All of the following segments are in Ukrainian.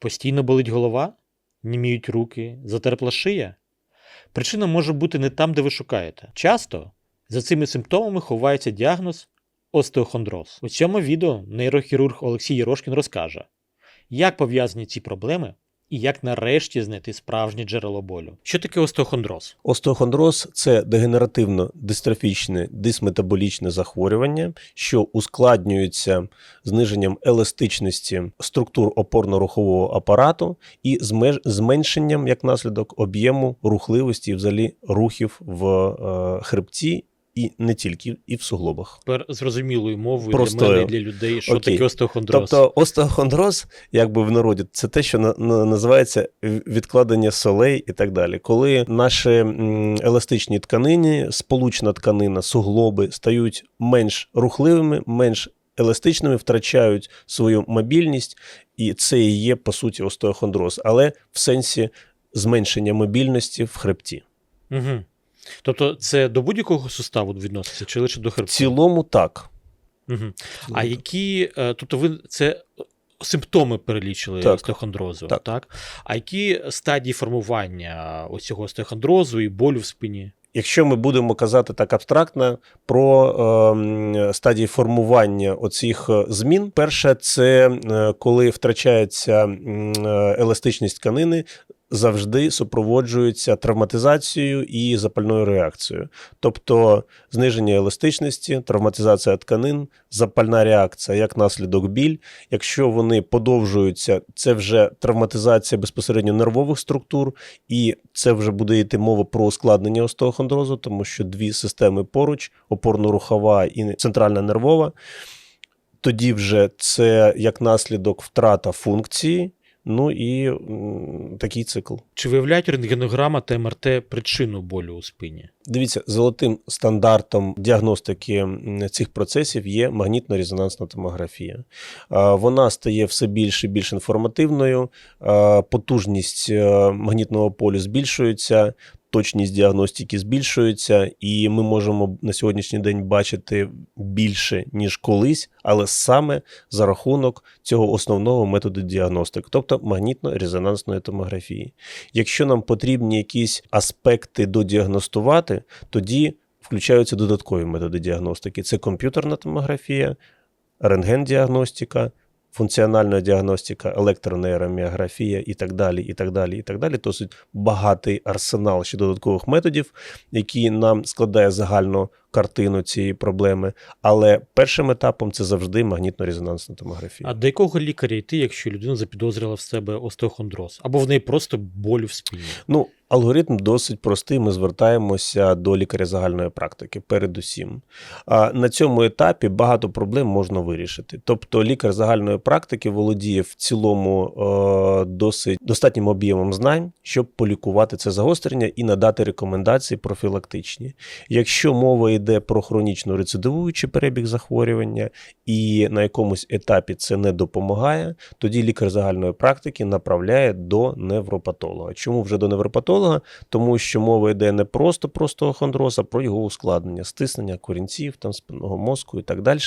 Постійно болить голова, німіють руки, затерпла шия. Причина може бути не там, де ви шукаєте. Часто за цими симптомами ховається діагноз остеохондроз. У цьому відео нейрохірург Олексій Єрошкін розкаже, як пов'язані ці проблеми і як нарешті знайти справжнє джерело болю. Що таке остеохондроз? Остеохондроз це дегенеративно-дистрофічне дисметаболічне захворювання, що ускладнюється зниженням еластичності структур опорно-рухового апарату і зменшенням як наслідок об'єму рухливості і взагалі рухів в е, хребті. І не тільки, і в суглобах. Тепер зрозумілою мовою Простою. для мене і для людей, що Окей. таке остеохондроз. Тобто остеохондроз, якби в народі, це те, що на, на- називається відкладення солей і так далі. Коли наші м, еластичні тканини, сполучна тканина, суглоби стають менш рухливими, менш еластичними, втрачають свою мобільність, і це і є по суті остеохондроз, але в сенсі зменшення мобільності в хребті. Угу. Тобто це до будь-якого суставу відноситься чи лише до В цілому так. Угу. А які, е, тобто ви це симптоми перелічили Так. остеохондрозу, Так. так. А які стадії формування ось цього остеохондрозу і болю в спині? Якщо ми будемо казати так абстрактно про е, стадії формування оцих е, змін, перше, це е, коли втрачається еластичність тканини, завжди супроводжується травматизацією і запальною реакцією. Тобто зниження еластичності, травматизація тканин, запальна реакція як наслідок біль. Якщо вони подовжуються, це вже травматизація безпосередньо нервових структур, і це вже буде йти мова про ускладнення остеохондрозу, тому що дві системи поруч: опорно-рухова і центральна нервова. Тоді вже це як наслідок втрата функції. Ну і такий цикл. Чи виявляють рентгенограма та МРТ причину болю у спині? Дивіться, золотим стандартом діагностики цих процесів є магнітно-резонансна томографія. Вона стає все більш і більш інформативною, потужність е, магнітного полю збільшується. Точність діагностики збільшується, і ми можемо на сьогоднішній день бачити більше ніж колись, але саме за рахунок цього основного методу діагностики, тобто магнітно-резонансної томографії. Якщо нам потрібні якісь аспекти додіагностувати, тоді включаються додаткові методи діагностики: це комп'ютерна томографія, рентген-діагностика, функціональна діагностика, електронейроміографія і так далі. і так далі, і так далі. Досить багатий арсенал ще додаткових методів, які нам складає загальну картину цієї проблеми. Але першим етапом це завжди магнітно-резонансна томографія. А до якого лікаря йти, якщо людина запідозрила в себе остеохондроз? Або в неї просто болю в спині? Ну, алгоритм досить простий. Ми звертаємося до лікаря загальної практики, передусім. На цьому етапі багато проблем можна вирішити. Тобто, лікар загальної практики володіє в цілому е, досить достатнім об'ємом знань, щоб полікувати це загострення і надати рекомендації профілактичні. Якщо мова йде про хронічно рецидивуючий перебіг захворювання, і на якомусь етапі це не допомагає, тоді лікар загальної практики направляє до невропатолога. Чому вже до невропатолога? Тому що мова йде не просто про остеохондроз, а про його ускладнення, стиснення корінців, там спинного мозку і так далі.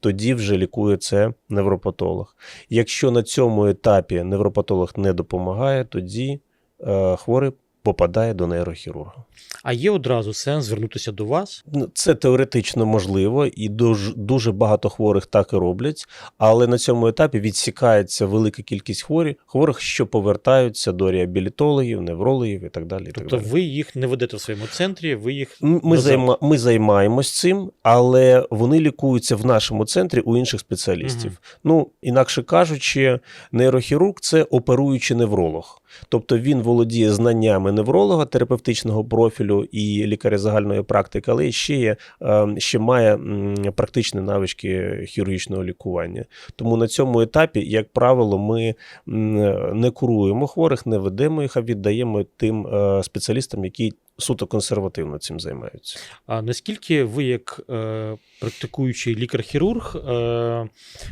Тоді вже лікує це невропатолог. Якщо на цьому етапі невропатолог не допомагає, тоді е, хворий попадає до нейрохірурга. А є одразу сенс звернутися до вас? Ну, Це теоретично можливо, і дуже, дуже багато хворих так і роблять. Але на цьому етапі відсікається велика кількість хворі, хворих, що повертаються до реабілітологів, неврологів і так далі. І Тобто так далі. ви їх не ведете в своєму центрі, ви їх Ми, займа, ми займаємось цим, але вони лікуються в нашому центрі у інших спеціалістів. Мгм. Ну, інакше кажучи, нейрохірург це оперуючий невролог. Тобто він володіє знаннями невролога, терапевтичного профілю і лікаря загальної практики, але ще є е, ще має практичні навички хірургічного лікування. Тому на цьому етапі, як правило, ми не куруємо хворих, не ведемо їх, а віддаємо тим е, спеціалістам, які суто консервативно цим займаються. А наскільки ви, як е, практикуючий лікар-хірург, е,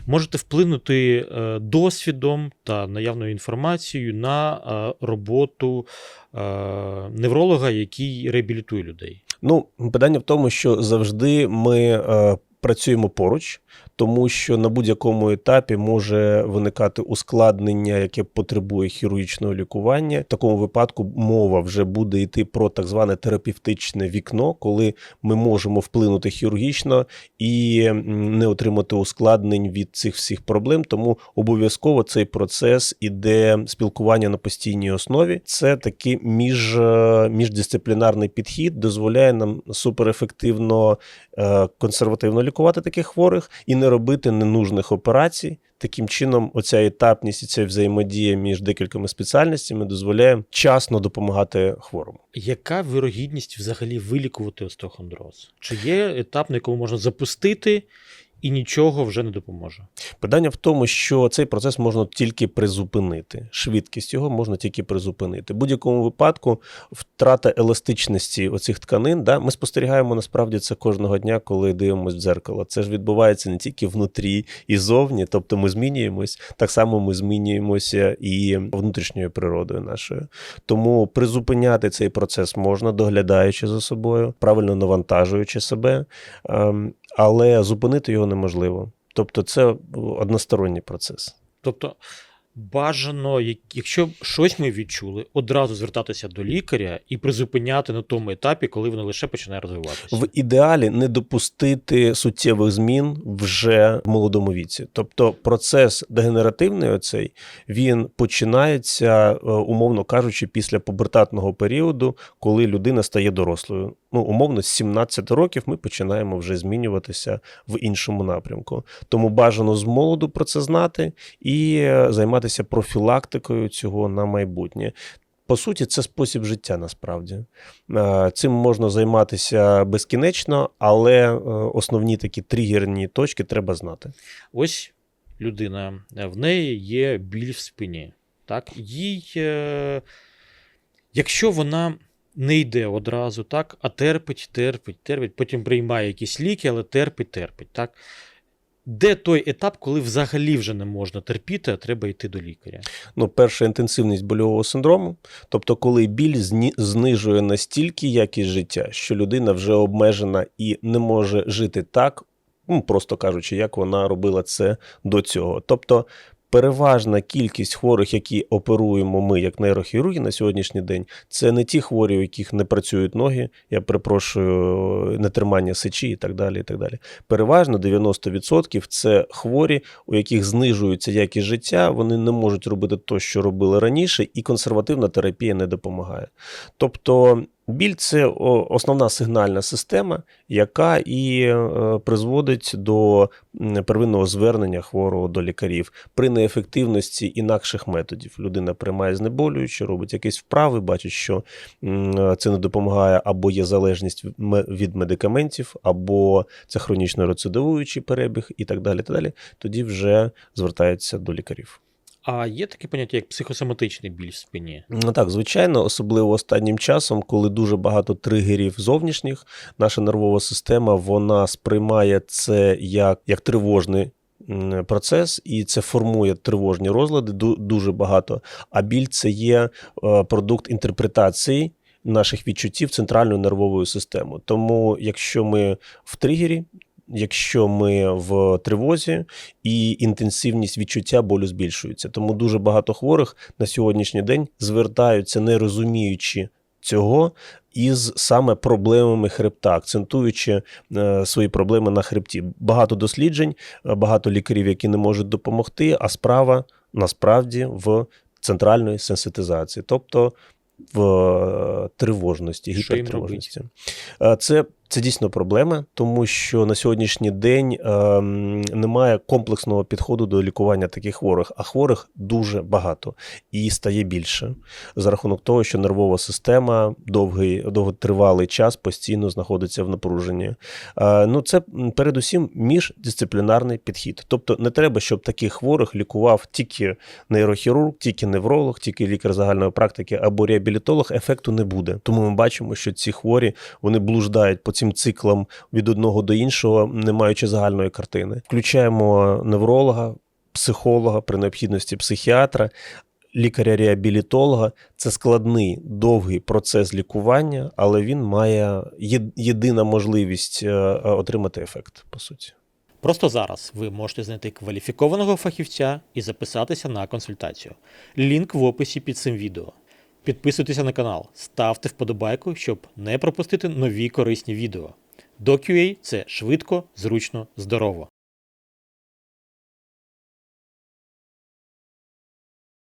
можете вплинути е, досвідом та наявною інформацією на е, роботу е, невролога, який реабілітує людей? Ну, питання в тому, що завжди ми е, працюємо поруч, тому що на будь-якому етапі може виникати ускладнення, яке потребує хірургічного лікування. В такому випадку мова вже буде йти про так зване терапевтичне вікно, коли ми можемо вплинути хірургічно і не отримати ускладнень від цих всіх проблем. Тому обов'язково цей процес іде спілкування на постійній основі. Це такий між, е, міждисциплінарний підхід, дозволяє нам суперефективно е, консервативно лікувати таких хворих і не робити ненужних операцій. Таким чином, оця етапність і ця взаємодія між декількома спеціальностями дозволяє вчасно допомагати хворому. Яка вирогідність взагалі вилікувати остеохондроз? Чи є етап, на якому можна запустити і нічого вже не допоможе? Питання в тому, що цей процес можна тільки призупинити. Швидкість його можна тільки призупинити. В будь-якому випадку втрата еластичності оцих тканин. Да, ми спостерігаємо насправді це кожного дня, коли дивимося в дзеркало. Це ж відбувається не тільки внутрі і зовні, тобто ми змінюємось, так само ми змінюємося і внутрішньою природою нашою. Тому призупиняти цей процес можна, доглядаючи за собою, правильно навантажуючи себе, ем, але зупинити його неможливо. Тобто, це односторонній процес. Тобто, бажано, якщо щось ми відчули, одразу звертатися до лікаря і призупиняти на тому етапі, коли воно лише починає розвиватися. В ідеалі не допустити суттєвих змін вже в молодому віці. Тобто процес дегенеративний, оцей він починається, е, умовно кажучи, після пубертатного періоду, коли людина стає дорослою. Ну, умовно, з 17 років ми починаємо вже змінюватися в іншому напрямку. Тому бажано з молоду про це знати і е, займатися профілактикою цього на майбутнє. По суті, це спосіб життя насправді. Е, Цим можна займатися безкінечно, але е, основні такі тригерні точки треба знати. Ось людина, в неї є біль в спині. Так? Їй, е, якщо вона не йде одразу, так, а терпить, терпить, терпить, потім приймає якісь ліки, але терпить, терпить. Так? Де той етап, коли взагалі вже не можна терпіти, а треба йти до лікаря? Ну, перша інтенсивність больового синдрому, тобто, коли біль зні- знижує настільки якість життя, що людина вже обмежена і не може жити так, ну, просто кажучи, як вона робила це до цього. Тобто, переважна кількість хворих, які оперуємо ми, як нейрохірурги на сьогоднішній день, це не ті хворі, у яких не працюють ноги, я перепрошую, нетримання сечі і так далі. І так далі. Переважно 90% це хворі, у яких знижується якість життя, вони не можуть робити те, що робили раніше, і консервативна терапія не допомагає. Тобто. Біль це основна сигнальна система, яка і е, призводить до первинного звернення хворого до лікарів при неефективності інакших методів. Людина приймає знеболюючі, робить якісь вправи, бачить, що це не допомагає, або є залежність від ме- від медикаментів, або це хронічно рецидивуючий перебіг, і так далі. Так далі. Тоді вже звертаються до лікарів. А є таке поняття, як психосоматичний біль в спині. Ну так, звичайно, особливо останнім часом, коли дуже багато тригерів зовнішніх, наша нервова система вона сприймає це як, як тривожний. Процес і це формує тривожні розлади дуже багато. А біль це є е, продукт інтерпретації наших відчуттів центральною нервовою системою. Тому, якщо ми в тригері, якщо ми в тривозі, і інтенсивність відчуття болю збільшується. Тому дуже багато хворих на сьогоднішній день звертаються, не розуміючи цього, із саме проблемами хребта, акцентуючи е, свої проблеми на хребті. Багато досліджень, е, багато лікарів, які не можуть допомогти, а справа насправді в центральної сенситизації, тобто в е, тривожності, гіпертривожності. Е, Це, це дійсно проблема, тому що на сьогоднішній день ем, немає комплексного підходу до лікування таких хворих, а хворих дуже багато і стає більше за рахунок того, що нервова система довгий, довготривалий час постійно знаходиться в напруженні. Е, ну, це передусім міждисциплінарний підхід. Тобто не треба, щоб таких хворих лікував тільки нейрохірург, тільки невролог, тільки лікар загальної практики або реабілітолог. Ефекту не буде. Тому ми бачимо, що ці хворі вони блуждають по цим циклам від одного до іншого, не маючи загальної картини. Включаємо невролога, психолога, при необхідності психіатра. Лікаря-реабілітолога це складний довгий процес лікування, але він має єдина можливість е, е, отримати ефект, по суті. Просто зараз ви можете знайти кваліфікованого фахівця і записатися на консультацію. Лінк в описі під цим відео. Підписуйтеся на канал, ставте вподобайку, щоб не пропустити нові корисні відео. DoQA – це швидко, зручно, здорово.